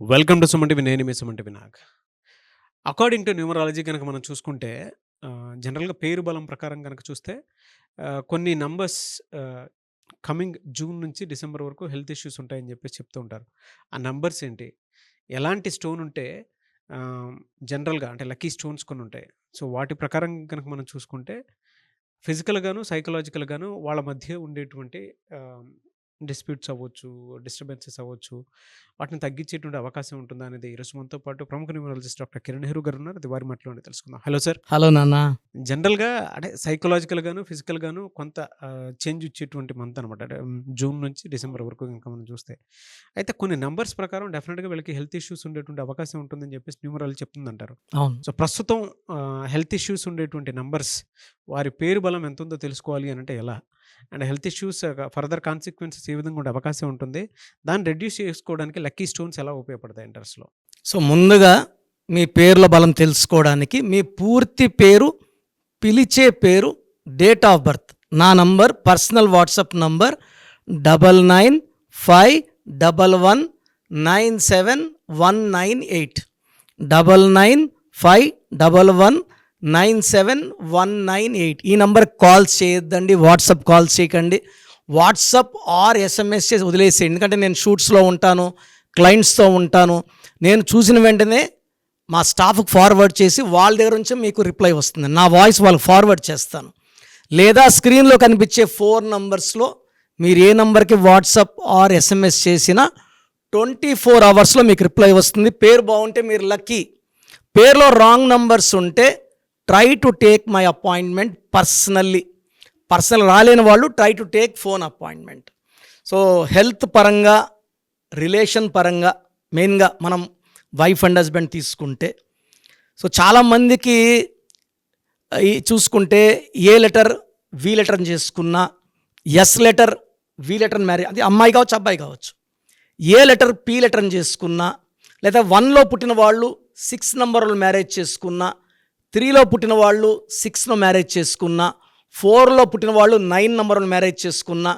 Welcome to సుమంటివి నేను మీ సుమంటి వినాగ్ అకార్డింగ్ టు న్యూమరాలజీ కనుక మనం చూసుకుంటే జనరల్గా పేరు బలం ప్రకారం కనుక చూస్తే కొన్ని నంబర్స్ కమింగ్ జూన్ నుంచి డిసెంబర్ వరకు హెల్త్ ఇష్యూస్ ఉంటాయని చెప్పేసి చెప్తూ ఉంటారు. ఆ నంబర్స్ ఏంటి? ఎలాంటి స్టోన్ ఉంటే జనరల్గా అంటే లక్కీ స్టోన్స్ కొన్ని ఉంటాయి. సో వాటి ప్రకారం కనుక మనం చూసుకుంటే ఫిజికల్గాను సైకలాజికల్గాను వాళ్ళ మధ్య ఉండేటువంటి డిస్ప్యూట్స్ అవ్వచ్చు డిస్టర్బెన్సెస్ అవ్వచ్చు వాటిని తగ్గించేటువంటి అవకాశం ఉంటుందా అనేది ఈరోజు మనతో పాటు ప్రముఖ న్యూమరాలజిస్ట్ డాక్టర్ కిరణ్ నెహ్రూ గారు ఉన్నారు. అది వారి మాటలోనే తెలుసుకుందాం. Hello sir. హలో నాన్న. జనరల్గా అంటే సైకలాజికల్ గాను ఫిజికల్ గాను కొంత చేంజ్ ఇచ్చేటువంటి మంత్ అనమాట జూన్ నుంచి డిసెంబర్ వరకు కనుక మనం చూస్తే. అయితే కొన్ని నంబర్స్ ప్రకారం డెఫినెట్గా వీళ్ళకి హెల్త్ ఇష్యూస్ ఉండేటువంటి అవకాశం ఉంటుందని చెప్పేసి న్యూమరాలజీ చెప్తుందంటారు. అవును. సో ప్రస్తుతం హెల్త్ ఇష్యూస్ ఉండేటువంటి నంబర్స్ వారి పేరు బలం ఎంత ఉందో తెలుసుకోవాలి అని అంటే ఎలా? And health issues further consequences ఈ విధంగా ఉండే అవకాశం ఉంటుంది. దాన్ని రెడ్యూస్ చేసుకోవడానికి లక్కీ స్టోన్స్ ఎలా ఉపయోగపడతాయి ఇంటర్స్లో సో ముందుగా మీ పేర్ల బలం తెలుసుకోవడానికి మీ పూర్తి పేరు పిలిచే పేరు డేట్ ఆఫ్ బర్త్ నా number personal WhatsApp number double nine five double one nine seven one nine eight double nine five double one nine seven one nine eight ఈ నంబర్ కాల్స్ చేయొద్దండి వాట్సాప్ కాల్స్ చేయకండి. WhatsApp or SMS చేసి వదిలేసి ఎందుకంటే నేను షూట్స్లో ఉంటాను క్లయింట్స్తో ఉంటాను. నేను చూసిన వెంటనే మా స్టాఫ్కి ఫార్వర్డ్ చేసి వాళ్ళ దగ్గర నుంచి మీకు రిప్లై వస్తుంది. నా వాయిస్ వాళ్ళకి ఫార్వర్డ్ చేస్తాను. లేదా స్క్రీన్లో కనిపించే ఫోర్ నంబర్స్లో మీరు ఏ నంబర్కి వాట్సప్ ఆర్ ఎస్ఎంఎస్ చేసినా ట్వంటీ ఫోర్ అవర్స్లో మీకు రిప్లై వస్తుంది. పేరు బాగుంటే మీరు లక్కీ. పేరులో రాంగ్ నంబర్స్ ఉంటే try to take my appointment personally. Personal రాలేని వాళ్ళు try to take phone appointment. So health పరంగా రిలేషన్ పరంగా మెయిన్గా మనం వైఫ్ అండ్ హస్బెండ్ తీసుకుంటే సో చాలామందికి చూసుకుంటే ఏ లెటర్ వి లెటర్ చేసుకున్నా S letter V letter marriage అది అమ్మాయి కావచ్చు అబ్బాయి కావచ్చు. ఏ లెటర్ పి లెటర్ చేసుకున్నా లేదా వన్లో పుట్టిన వాళ్ళు సిక్స్ నంబర్లో మ్యారేజ్ చేసుకున్నా త్రీలో పుట్టిన వాళ్ళు సిక్స్లో మ్యారేజ్ చేసుకున్నా ఫోర్లో పుట్టిన వాళ్ళు నైన్ నంబర్లో మ్యారేజ్ చేసుకున్నా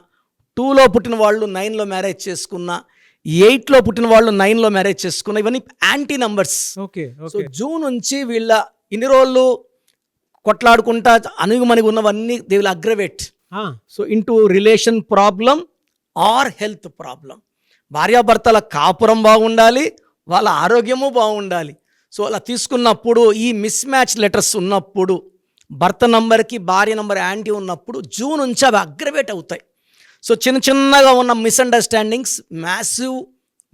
టూలో పుట్టిన వాళ్ళు నైన్లో మ్యారేజ్ చేసుకున్నా ఎయిట్లో పుట్టిన వాళ్ళు నైన్లో మ్యారేజ్ చేసుకున్నా ఇవన్నీ anti numbers. Okay so June నుంచి వీళ్ళ ఇన్ని రోజులు కొట్లాడుకుంటా అనుగుమనిగి ఉన్నవన్నీ they will aggravate. So into relation problem or health problem. భార్యాభర్తల కాపురం బాగుండాలి వాళ్ళ ఆరోగ్యము బాగుండాలి. సో అలా తీసుకున్నప్పుడు ఈ మిస్ మ్యాచ్ లెటర్స్ ఉన్నప్పుడు భర్త నంబర్కి భార్య నంబర్ యాంటీ ఉన్నప్పుడు జూన్ నుంచి అవి అగ్రవేట్ అవుతాయి. సో చిన్న చిన్నగా ఉన్న మిస్అండర్స్టాండింగ్స్ మ్యాసివ్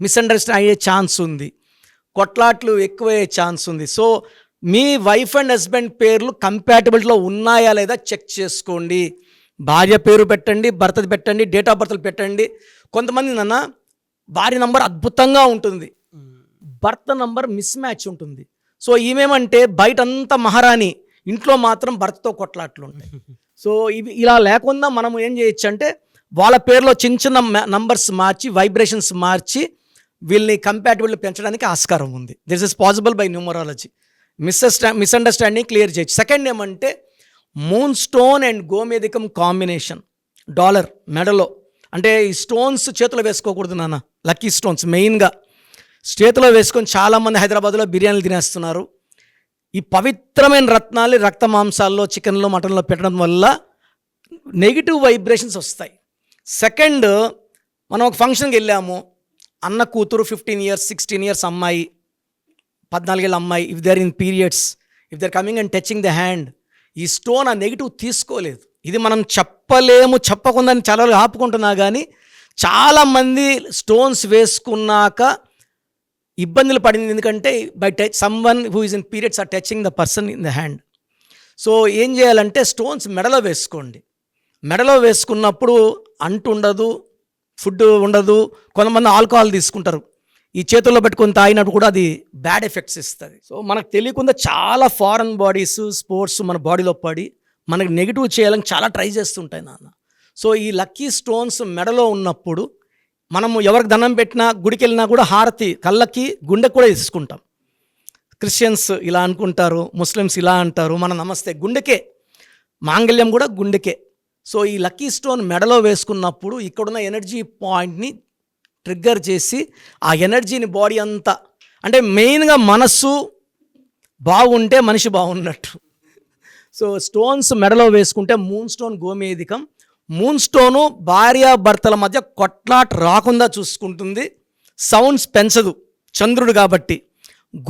మిస్అండర్స్టాండ్ అయ్యే ఛాన్స్ ఉంది. కొట్లాట్లు ఎక్కువయ్యే ఛాన్స్ ఉంది. సో మీ వైఫ్ అండ్ హస్బెండ్ పేర్లు కంపాటబిలిటీలో ఉన్నాయా లేదా చెక్ చేసుకోండి. భార్య పేరు పెట్టండి భర్తది పెట్టండి డేట్ ఆఫ్ బర్త్లు పెట్టండి. కొంతమంది నాన్న భార్య నంబర్ అద్భుతంగా ఉంటుంది. భర్త నంబర్ మిస్ మ్యాచ్ ఉంటుంది. సో ఈమెమంటే బయట అంతా మహారాణి ఇంట్లో మాత్రం భర్తతో కొట్లాట్లు ఉంటాయి. సో ఇవి ఇలా లేకుండా మనం ఏం చేయొచ్చు అంటే వాళ్ళ పేరులో చిన్న చిన్న నంబర్స్ మార్చి వైబ్రేషన్స్ మార్చి వీళ్ళని కంపాటబుల్ పెంచడానికి ఆస్కారం ఉంది. This is possible by numerology misunderstand misunderstanding clear చేయొచ్చు. సెకండ్ ఏమంటే మూన్ స్టోన్ అండ్ గోమేదికం కాంబినేషన్ డాలర్ మెడలో. అంటే ఈ స్టోన్స్ చేతిలో వేసుకోకూడదు నాన్న. లక్కీ స్టోన్స్ మెయిన్గా చేతిలో వేసుకొని చాలామంది హైదరాబాద్లో బిర్యానీలు తినేస్తున్నారు. ఈ పవిత్రమైన రత్నాలు రక్త మాంసాల్లో చికెన్లో మటన్లో పెట్టడం వల్ల నెగిటివ్ వైబ్రేషన్స్ వస్తాయి. సెకండ్ మనం ఒక ఫంక్షన్కి వెళ్ళాము. అన్న కూతురు ఫిఫ్టీన్ ఇయర్స్ సిక్స్టీన్ ఇయర్స్ అమ్మాయి పద్నాలుగేళ్ళ అమ్మాయి if they're in periods if they're coming and touching the hand ఈ స్టోన్ ఆ నెగిటివ్ తీసుకోలేదు. ఇది మనం చెప్పలేము చెప్పకుండా చాలా ఆపుకుంటున్నా కానీ చాలామంది స్టోన్స్ వేసుకున్నాక ఇబ్బందులు పడింది ఎందుకంటే by touch someone who is in periods or touching the person in the hand so ఏం చేయాలంటే స్టోన్స్ మెడలో వేసుకోండి. మెడలో వేసుకున్నప్పుడు అంటు ఉండదు ఫుడ్ ఉండదు కొంతమంది ఆల్కహాల్ తీసుకుంటారు. ఈ చేతుల్లో పెట్టుకొని తాగినప్పుడు కూడా అది బ్యాడ్ ఎఫెక్ట్స్ ఇస్తుంది. సో మనకు తెలియకుండా చాలా ఫారెన్ బాడీస్ స్పోర్ట్స్ మన బాడీలో పడి మనకు నెగిటివ్ చేయాలని చాలా ట్రై చేస్తుంటాయి నాన్న. సో ఈ లక్కీ స్టోన్స్ మెడలో ఉన్నప్పుడు మనము ఎవరికి దండం పెట్టినా గుడికి వెళ్ళినా కూడా హారతి కళ్ళకి గుండె కూడా తీసుకుంటాం క్రిస్టియన్స్ ఇలా అనుకుంటారు ముస్లిమ్స్ ఇలా అంటారు మన నమస్తే గుండెకే మాంగళ్యం కూడా గుండెకే. సో ఈ లక్కీ స్టోన్ మెడలో వేసుకున్నప్పుడు ఇక్కడున్న ఎనర్జీ పాయింట్ని ట్రిగ్గర్ చేసి ఆ ఎనర్జీని బాడీ అంతా అంటే మెయిన్గా మనస్సు బాగుంటే మనిషి బాగున్నట్టు. సో స్టోన్స్ మెడలో వేసుకుంటే మూన్ స్టోన్ గోమేధికం మూన్ స్టోను భార్యాభర్తల మధ్య కొట్లాట రాకుండా చూసుకుంటుంది. సౌండ్స్ పెంచదు. చంద్రుడు కాబట్టి.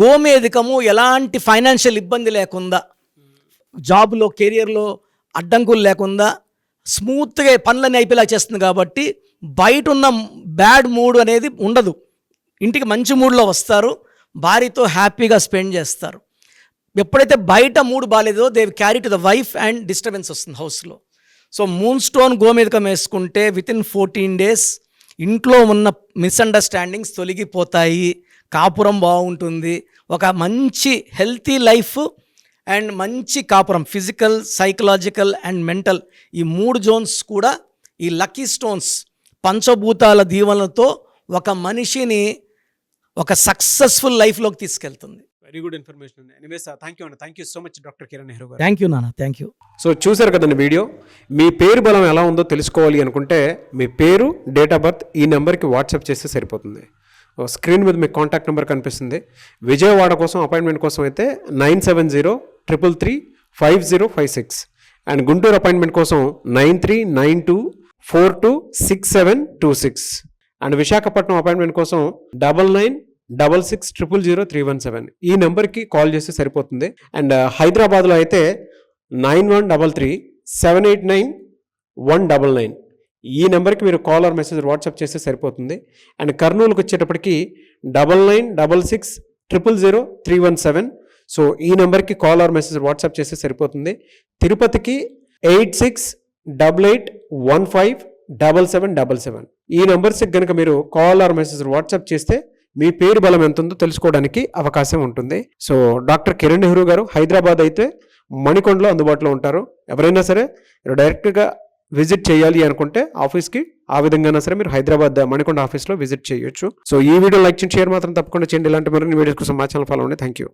గోమేధికము ఎలాంటి ఫైనాన్షియల్ ఇబ్బంది లేకుండా జాబ్లో కెరియర్లో అడ్డంకులు లేకుండా స్మూత్గా పనులన్నీ అయిపోయేలా చేస్తుంది కాబట్టి బయట ఉన్న బ్యాడ్ మూడ్ అనేది ఉండదు. ఇంటికి మంచి మూడ్లో వస్తారు. భార్యతో హ్యాపీగా స్పెండ్ చేస్తారు. ఎప్పుడైతే బయట mood బాగాలేదో they carry to the wife and disturbance వస్తుంది హౌస్లో సో మూన్ స్టోన్ గోమేధికం వేసుకుంటే విత్ ఇన్ ఫోర్టీన్ డేస్ ఇంట్లో ఉన్న మిస్అండర్స్టాండింగ్స్ తొలగిపోతాయి కాపురం బాగుంటుంది. ఒక మంచి హెల్తీ లైఫ్ అండ్ మంచి కాపురం ఫిజికల్ సైకలాజికల్ అండ్ మెంటల్ ఈ మూడు జోన్స్ కూడా ఈ లక్కీ స్టోన్స్ పంచభూతాల దీవెనలతో ఒక మనిషిని ఒక సక్సెస్ఫుల్ లైఫ్లోకి తీసుకెళ్తుంది. Very good information anyways thank you అండి thank you so much doctor Kiran Nehru garu. Thank you నాన్న. థ్యాంక్ యూ సో చూశారు కదండి వీడియో? మీ పేరు బలం ఎలా ఉందో తెలుసుకోవాలి అనుకుంటే మీ పేరు డేట్ ఆఫ్ బర్త్ ఈ నెంబర్కి వాట్సాప్ చేస్తే సరిపోతుంది. స్క్రీన్ మీద మీకు కాంటాక్ట్ నెంబర్ కనిపిస్తుంది. విజయవాడ కోసం అపాయింట్మెంట్ కోసం అయితే nine seven zero triple three five zero five six. And Guntur appointment కోసం nine three nine two four two six seven two six. And Visakhapatnam appointment కోసం double nine double six triple zero three one seven. ఈ నెంబర్కి call చేస్తే సరిపోతుంది. And uh, హైదరాబాద్లో అయితే nine one double three seven eight nine one double nine. ఈ నెంబర్కి మీరు కాల్ ఆర్ మెసేజ్ వాట్సాప్ చేస్తే సరిపోతుంది. అండ్ కర్నూలుకి వచ్చేటప్పటికి double nine double six triple zero three one seven. So ఈ నెంబర్కి కాల్ ఆర్ మెసేజ్ వాట్సాప్ చేస్తే సరిపోతుంది. తిరుపతికి eight six double eight one five double seven double seven. ఈ నెంబర్స్కి కనుక మీరు కాల్ ఆర్ మెసేజ్ వాట్సాప్ చేస్తే మీ పేరు బలం ఎంత ఉందో తెలుసుకోవడానికి అవకాశం ఉంటుంది. సో డాక్టర్ కిరణ్ నెహ్రూ గారు హైదరాబాద్ అయితే మణికొండలో అందుబాటులో ఉంటారు. ఎవరైనా సరే డైరెక్ట్గా విజిట్ చేయాలి అనుకుంటే ఆఫీస్కి ఆ విధంగా సరే మీరు హైదరాబాద్ మణికొండ ఆఫీస్లో విజిట్ చేయొచ్చు. సో ఈ వీడియో లైక్ చేయండి షేర్ మాత్రం తప్పకుండా చేయండి. ఇలాంటి మరిన్ని వీడియోస్ కోసం మా ఛానల్ ఫాలో అండి థ్యాంక్ యూ